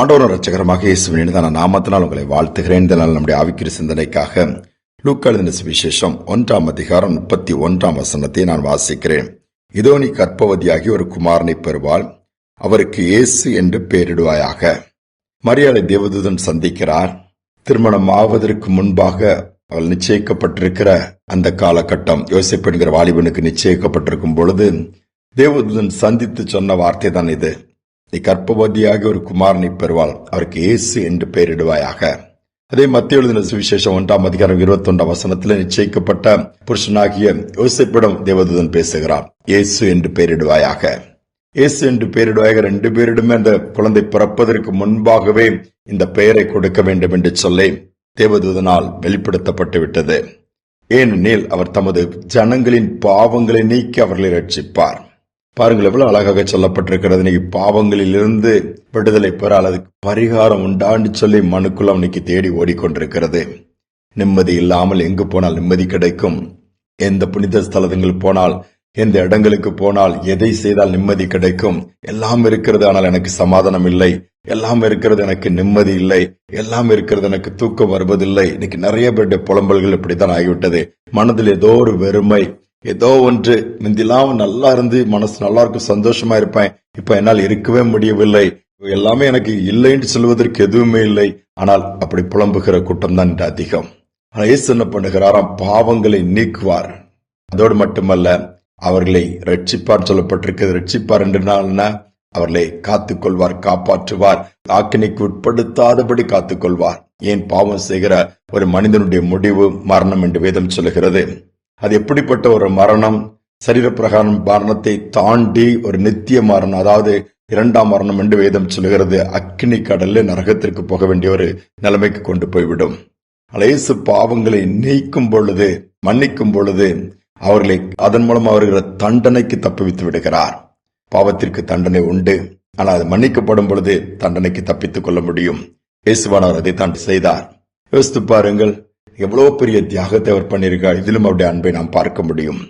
ஆண்டோர ரட்சகரமாக இயேசுவின் இனிதான நாமத்தினால் உங்களை வாழ்த்துகிறேன். இந்த நாள் நம்முடைய ஆவிக்கிற சிந்தனைக்காக லூக்காளுதின சுவிசேஷம் ஒன்றாம் அதிகாரம் முப்பத்தி ஒன்றாம் வசனத்தை நான் வாசிக்கிறேன். இதோ நீ கற்பவதியாகி ஒரு குமாரனை பெறுவாள். அவருக்கு இயேசு என்று பெயரிடுவாயாக. மரியாதை தேவதூதன் சந்திக்கிறார். திருமணம் ஆவதற்கு முன்பாக அவள் நிச்சயிக்கப்பட்டிருக்கிற அந்த காலகட்டம் யோசிப்பு என்கிற வாலிபனுக்கு நிச்சயிக்கப்பட்டிருக்கும் பொழுது தேவதூதன் சந்தித்து சொன்ன வார்த்தை தான் இது. நீ கற்பவதியாக ஒரு குமாரனை பெறுவாள். அவருக்கு இயேசு என்று பெயரிடுவாயாக. அதே மத்திய எழுதின சுவிசேஷம் ஒன்றாம் அதிகாரம் இருபத்தி ஒன்றாம் வசனத்தில் நிச்சயிக்கப்பட்ட புருஷனாகிய யோசிப்பிடம் தேவதூதன் பேசுகிறார் இயேசு என்று பெயரிடுவாயாக. இயேசு என்று பெயரிடுவாயாக ரெண்டு பேரிடமே அந்த குழந்தை பிறப்பதற்கு முன்பாகவே இந்த பெயரை கொடுக்க வேண்டும் என்று சொல்லி தேவதூதனால் வெளிப்படுத்தப்பட்டு விட்டது. ஏனெனில் அவர் தமது ஜனங்களின் பாவங்களை நீக்கி அவர்களை ரட்சிப்பார் பாருங்கள் எவ்வளவு அழகாக சொல்லப்பட்டிருக்கிறது. இன்னைக்கு பாவங்களிலிருந்து விடுதலை பெற அதுக்கு பரிகாரம் உண்டான்னு சொல்லி மனுக்குள்ள இன்னைக்கு தேடி ஓடிக்கொண்டிருக்கிறது. நிம்மதி இல்லாமல் எங்கு போனால் நிம்மதி கிடைக்கும். எந்த புனித ஸ்தலங்கள் போனால் எந்த இடங்களுக்கு போனால் எதை செய்தால் நிம்மதி கிடைக்கும். எல்லாம் இருக்கிறது ஆனால் எனக்கு சமாதானம் இல்லை. எல்லாம் இருக்கிறது எனக்கு நிம்மதி இல்லை. எல்லாம் இருக்கிறது எனக்கு தூக்கம் வருவதில்லை. இன்னைக்கு நிறைய பேருடைய புலம்பல்கள் இப்படித்தான் ஆகிவிட்டது. மனதில் ஏதோ ஒரு வெறுமை ஏதோ ஒன்று முந்திலாம் நல்லா இருந்து மனசு நல்லா இருக்கும் சந்தோஷமா இருப்பேன். இப்ப என்னால் இருக்கவே முடியவில்லை. எல்லாமே எனக்கு இல்லைன்னு சொல்வதற்கு எதுவுமே இல்லை. ஆனால் அப்படி புலம்புகிற கூட்டம் தான் இன்று அதிகம். ஆனால் இயேசு என்ன பண்ணுகிறாராம்? பாவங்களை நீக்குவார். அதோடு மட்டுமல்ல அவர்களை ரட்சிப்பார் சொல்லப்பட்டிருக்கிறது. ரட்சிப்பார் என்று நாள்னா அவர்களை காத்துக் கொள்வார் காப்பாற்றுவார். ஆக்கினைக்கு உட்படுத்தாதபடி காத்துக் கொள்வார் ஏன் பாவம் செய்கிற ஒரு மனிதனுடைய முடிவு மரணம் என்று வேதம் சொல்லுகிறது? அது எப்படிப்பட்ட ஒரு மரணம்? சரீரப்பிரகாரம் மரணத்தை தாண்டி ஒரு நித்திய மரணம் அதாவது இரண்டாம் மரணம் என்று வேதம் சொல்லுகிறது. அக்கினி கடல்ல நரகத்திற்கு போக வேண்டிய ஒரு நிலைமைக்கு கொண்டு போய்விடும். அலேசு பாவங்களை நீக்கும் பொழுது மன்னிக்கும் பொழுது அவர்களை அதன் மூலம் அவர்கள் தண்டனைக்கு தப்புவித்து விடுகிறார். பாவத்திற்கு தண்டனை உண்டு. ஆனால் அது மன்னிக்கப்படும் பொழுது தண்டனைக்கு தப்பித்துக் கொள்ள முடியும். இயேசுவானவர் அதை தான் செய்தார். யோசித்து பாருங்கள் எவ்வளவு பெரிய தியாகத்தை அவர் பண்ணியிருக்கார் இதிலும் அவருடைய அன்பை நாம் பார்க்க முடியும்.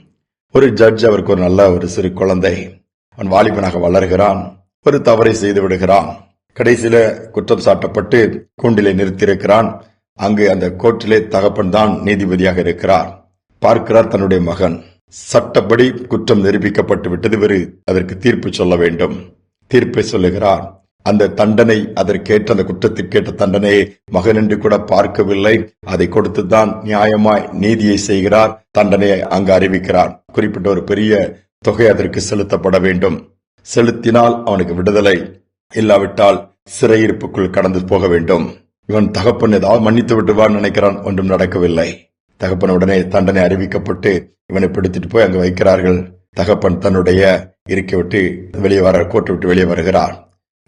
ஒரு ஜட்ஜ் அவருக்கு ஒரு நல்ல ஒரு சிறு குழந்தை. அவன் வாலிபனாக வளர்கிறான் ஒரு தவறை செய்து விடுகிறான். கடைசியில குற்றம் சாட்டப்பட்டு கூண்டிலே நிறுத்தியிருக்கிறான். அங்கு அந்த கோர்ட்டிலே தகப்பன் தான் நீதிபதியாக இருக்கிறார். பார்க்கிறார் தன்னுடைய மகன். சட்டப்படி குற்றம் நிரூபிக்கப்பட்டு விட்டது இவர் அதற்கு தீர்ப்பு சொல்ல வேண்டும். தீர்ப்பை சொல்லுகிறார். அந்த தண்டனை அதற்கேற்ற அந்த குற்றத்திற்கேற்ற தண்டனையை மகன் என்று கூட பார்க்கவில்லை. அதை கொடுத்துதான் நியாயமாய் நீதியை செய்கிறார் தண்டனையை அங்கு அறிவிக்கிறார். குறிப்பிட்ட ஒரு பெரிய தொகை அதற்கு செலுத்தப்பட வேண்டும். செலுத்தினால் அவனுக்கு விடுதலை இல்லாவிட்டால் சிறையிருப்புக்குள் கடந்து போக வேண்டும். இவன் தகப்பன் ஏதாவது மன்னித்து விட்டுவான்னு நினைக்கிறான் ஒன்றும் நடக்கவில்லை. தகப்பன் உடனே தண்டனை அறிவிக்கப்பட்டு இவனை பிடித்துட்டு போய் அங்கு வைக்கிறார்கள். தகப்பன் தன்னுடைய இருக்கை விட்டு வெளியே வர கோட்டை விட்டு வெளியே வருகிறார்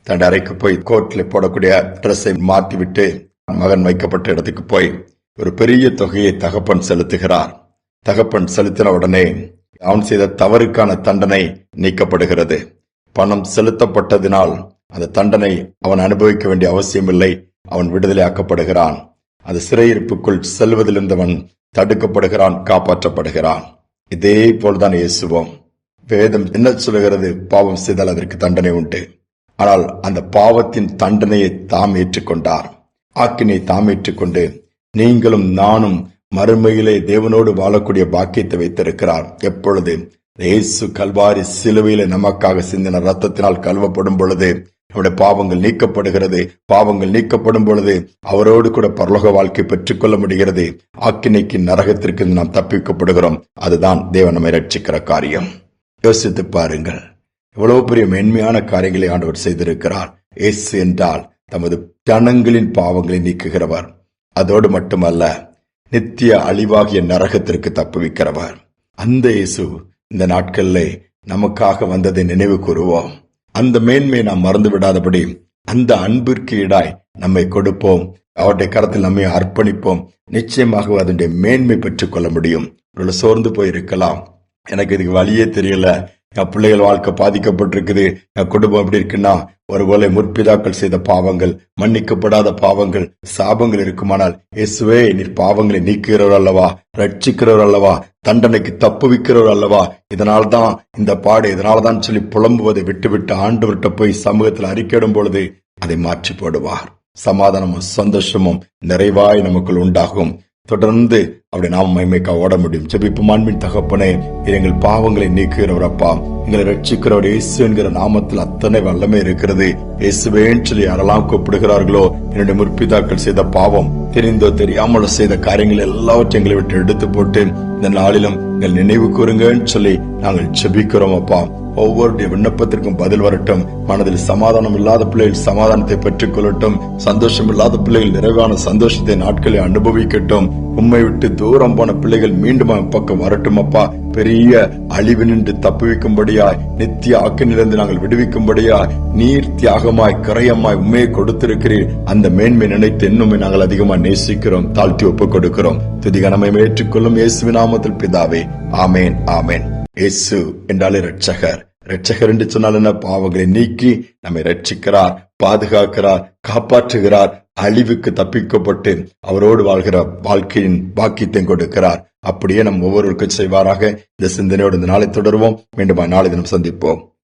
தன் அறைக்கு போய் கோர்ட்டில் போடக்கூடிய ட்ரெஸ்ஸை மாற்றிவிட்டு மகன் வைக்கப்பட்ட இடத்துக்கு போய் ஒரு பெரிய தொகையை தகப்பன் செலுத்துகிறார். தகப்பன் செலுத்தின உடனே அவன் செய்த தவறுக்கான தண்டனை நீக்கப்படுகிறது. பணம் செலுத்தப்பட்டதினால் அந்த தண்டனை அவன் அனுபவிக்க வேண்டிய அவசியமில்லை. அவன் விடுதலை ஆக்கப்படுகிறான். அந்த சிறையிருப்புக்குள் செல்வதிலிருந்தவன் தடுக்கப்படுகிறான் காப்பாற்றப்படுகிறான். இதே போல்தான் இயேசுவோம். வேதம் என்ன சொல்லுகிறது? பாவம் செய்தால் அதற்கு தண்டனை உண்டு. ஆனால் அந்த பாவத்தின் தண்டனையை தாம் ஏற்றுக்கொண்டார். ஆக்கினை தாம் ஏற்றுக்கொண்டு நீங்களும் நானும் மறுமையிலே தேவனோடு வாழக்கூடிய பாக்கியத்தை வைத்திருக்கிறார். எப்பொழுது இயேசு கல்வாரி சிலுவையில நமக்காக சிந்தின ரத்தத்தினால் கல்வப்படும் பொழுது நம்முடைய பாவங்கள் நீக்கப்படுகிறது. பாவங்கள் நீக்கப்படும் பொழுது அவரோடு கூட பரலோக வாழ்க்கை பெற்றுக்கொள்ள முடிகிறது. ஆக்கினைக்கு நரகத்திற்கு நாம் தப்பிக்கப்படுகிறோம். அதுதான் தேவன் நம்மை ரட்சிக்கிற காரியம். யோசித்து பாருங்கள். எவ்வளவு பெரிய மென்மையான காரியங்களை ஆண்டவர் செய்திருக்கிறார். இயேசு என்றால் தமது ஜனங்களின் பாவங்களை நீக்குகிறவர். அதோடு மட்டுமல்ல நித்திய அழிவாகிய நரகத்திற்கு தப்புவிக்கிறவர் அந்த இயேசு இந்த நாட்கள்ல நமக்காக வந்ததை நினைவு கூறுவோம். அந்த மேன்மையை நாம் மறந்து விடாதபடி அந்த அன்பிற்கு ஈடாய் நம்மை கொடுப்போம். அவருடைய கரத்தில் நம்மை அர்ப்பணிப்போம். நிச்சயமாக அதனுடைய மேன்மை பெற்றுக் கொள்ள முடியும். இவ்வளவு சோர்ந்து போயிருக்கலாம். எனக்கு இதுக்கு வழியே தெரியல. என் பிள்ளைகள் வாழ்க்கை பாதிக்கப்பட்டிருக்குது. என் குடும்பம் எப்படி இருக்குன்னா ஒருவேளை முற்பிதாக்கள் செய்த பாவங்கள் மன்னிக்கப்படாத பாவங்கள் சாபங்கள் இருக்குமானால் இயேசுவே நீர் பாவங்களை நீக்குகிறவர் அல்லவா? ரட்சிக்கிறவர் அல்லவா? தண்டனைக்கு தப்புவிக்கிறவர் அல்லவா? இதனால்தான் இந்த பாடு இதனால்தான் சொல்லி புலம்புவதை விட்டுவிட்டு ஆண்டவர்கிட்ட போய் சமூகத்தில் அறிக்கையிடும் பொழுது அதை மாற்றி போடுவார். சமாதானமும் சந்தோஷமும் நிறைவாய் நமக்குள் உண்டாகும். தொடர்ந்து அப்படி நாம் மைமைக்கா ஓட முடியும். ஜெபிப்பு மாண்பின் தகப்பனே எங்கள் பாவங்களை நீக்குகிறவர் அப்பா. எங்களை ரட்சிக்கிறவர் இயேசு என்கிற நாமத்தில் அத்தனை வல்லமை இருக்கிறது. இயேசுவேன் சொல்லி யாரெல்லாம் கூப்பிடுகிறார்களோ என்னுடைய முற்பிதாக்கள் செய்த பாவம் தெரிந்தோ தெரியாமல் செய்த காரியங்கள் எல்லாவற்றையும் எங்களை விட்டு எடுத்து போட்டு இந்த நாளிலும் எங்கள் நினைவு கூறுங்கன்னு சொல்லி நாங்கள் ஜெபிக்கிறோம் அப்பா. ஒவ்வொருடைய விண்ணப்பத்திற்கும் பதில் வரட்டும். மனதில் சமாதானம் இல்லாத பிள்ளைகள் சமாதானத்தை பெற்றுக் கொள்ளட்டும். சந்தோஷம் இல்லாத பிள்ளைகள் நிறைவான சந்தோஷத்தை நாட்களை அனுபவிக்கட்டும். உண்மை விட்டு தூரம் போன பிள்ளைகள் மீண்டும் அவன் பக்கம் வரட்டும் அப்பா. பெரிய அழிவு நின்று தப்புவிக்கும்படியா நித்திய ஆக்கினிலிருந்து நாங்கள் விடுவிக்கும்படியாய் நீர் தியாகமாய் கரையமாய் உண்மையை கொடுத்திருக்கிறீர். அந்த மேன்மை நினைத்து இன்னுமே நாங்கள் அதிகமாக நேசிக்கிறோம். தாழ்த்தி ஒப்புக் கொடுக்கிறோம். துதிகனமை ஏற்றுக்கொள்ளும் இயேசுவின் நாமத்தில் பிதாவே. ஆமேன் ஆமேன். இயேசு என்றாலே ரட்சகர் ரட்சகர் என்று சொன்னால் என்ன? பாவங்களை நீக்கி நம்மை ரட்சிக்கிறார் பாதுகாக்கிறார் காப்பாற்றுகிறார் அழிவுக்கு தப்பிக்கப்பட்டு அவரோடு வாழ்கிற வாழ்க்கையின் பாக்கியத்தை கொடுக்கிறார். அப்படியே நம் ஒவ்வொருவருக்கும் செய்வாராக. இந்த சிந்தனையோடு இந்த நாளை தொடருவோம். மீண்டும் நாளை தினம் சந்திப்போம்.